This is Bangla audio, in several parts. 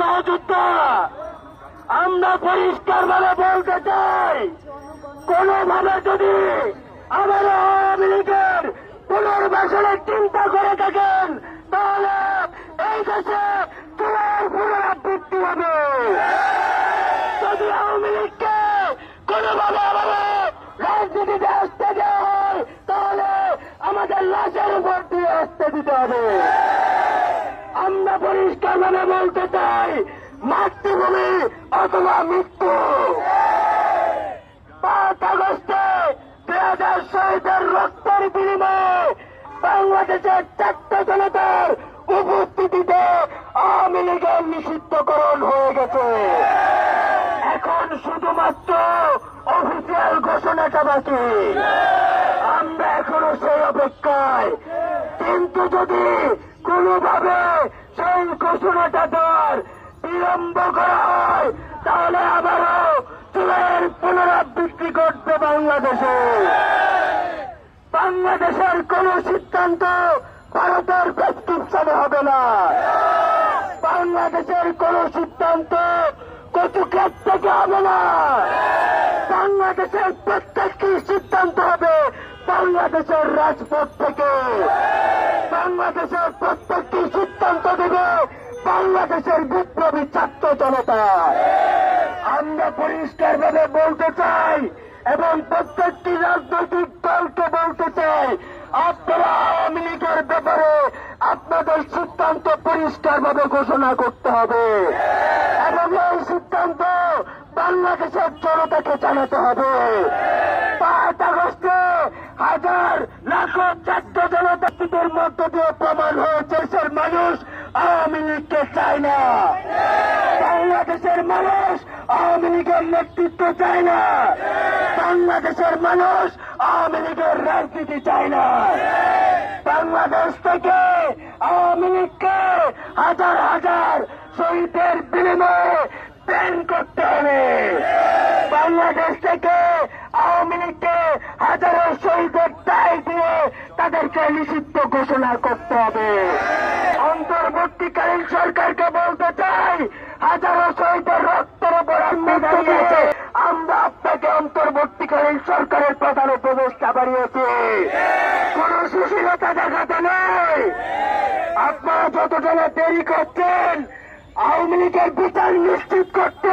সহযোদ্ধা, আমরা পরিষ্কার ভাবে বলতে চাই, কোনোভাবে যদি আবার আওয়ামী লীগের পুনর্বাসনের চিন্তা করে থাকেন, তাহলে এই দেশে তোমার পুনরাবৃত্তি হবে। যদি আওয়ামী লীগকে কোনোভাবে আবার রাজনীতিতে আসতে দেওয়া হয়, তাহলে আমাদের লাশের উপর দিয়ে আসতে দিতে হবে। আমরা পরিষ্কার ভাবে বলতে চাই, মাতৃভূমি অথবা মৃত্যু। পাঁচ আগস্টে দুই হাজার শহীদের রক্তের বিনিময়ে বাংলাদেশের চারটে জনতার উপস্থিতিতে আওয়ামী লীগের নিষিদ্ধকরণ হয়ে গেছে। এখন শুধুমাত্র অফিসিয়াল ঘোষণাটা বাকি। আমরা এখনও সেই অপেক্ষায়। কিন্তু যদি কোনোভাবে সেই ঘোষণাটা দেওয়ার বিলম্ব করা। হয় তাহলে আবারও চুলের পুনরাবৃত্তি করতে বাংলাদেশে। বাংলাদেশের কোন সিদ্ধান্ত ভারতের প্রেসক্রিপশনে হবে না। বাংলাদেশের কোন সিদ্ধান্ত কচুক্ষেত থেকে হবে না। বাংলাদেশের প্রত্যেকটি সিদ্ধান্ত হবে বাংলাদেশের রাজপথ থেকে বাংলাদেশের প্রত্যেকটি সিদ্ধান্ত দেবে বাংলাদেশের বিপ্লবী ছাত্র জনতা। আমরা পরিষ্কার ভাবে বলতে চাই এবং প্রত্যেকটি রাজনৈতিক দলকে বলতে চাই, আপনারা আওয়ামী লীগের ব্যাপারে আপনাদের সিদ্ধান্ত পরিষ্কার ভাবে ঘোষণা করতে হবে। এবং এই সিদ্ধান্ত বাংলাদেশের জনতাকে জানাতে হবে। পাঁচ আগস্টে হাজার লাখো ছাত্র জনতাদের মধ্য দিয়ে প্রমাণ হয়েছে, দেশের মানুষ আওয়ামী লীগকে চায় না। বাংলাদেশের মানুষ আওয়ামী লীগের নেতৃত্ব চায় না। বাংলাদেশের মানুষ আওয়ামী লীগের রাজনীতি চায় না। বাংলাদেশ থেকে আওয়ামী লীগকে হাজার হাজার শহীদের বিনিময়ে ব্যান করতে হবে। বাংলাদেশ থেকে আওয়ামী শহীদের দায় দিয়ে তাদেরকে নিষিদ্ধ ঘোষণা করতে হবে। অন্তর্বর্তীকালীন সরকারকে বলতে চাই হাজারো শহীদের রক্তের উপর আমরা আপনাকে অন্তর্বর্তীকালীন সরকারের প্রধান উপদেষ্টা বাড়িয়েছি কোন সুশীলতা দেখাতে নেই। আপনারা যতজনে দেরি করছেন আওয়ামী লীগের বিচার নিশ্চিত করতে,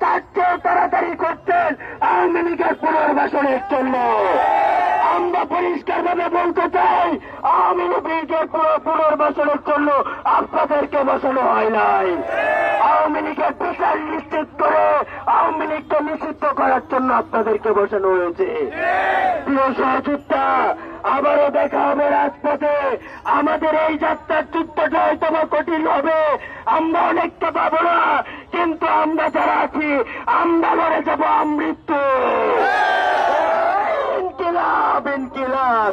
তার চেয়ে তাড়াতাড়ি করতেন আওয়ামী লীগের পুনর্বাসনের জন্য। আমরা পরিষ্কার ভাবে বলতে চাই, আওয়ামী লীগের পুনর্বাসনের জন্য আপনাদেরকে বসানো হয় নাই। আওয়ামী লীগের বিচার নিশ্চিত করে আওয়ামী লীগকে নিষিদ্ধ করার জন্য আপনাদেরকে বসানো হয়েছে। আবারও দেখা হবে রাজপথে। আমাদের এই যাত্রার যুদ্ধটা হয়তো কঠিন হবে, আমরা অনেকটা পাবো না, কিন্তু আমরা যারা আছি, আমরা লড়ে যাব আমৃত্যু। ইনকিলাব ইনকিলাব।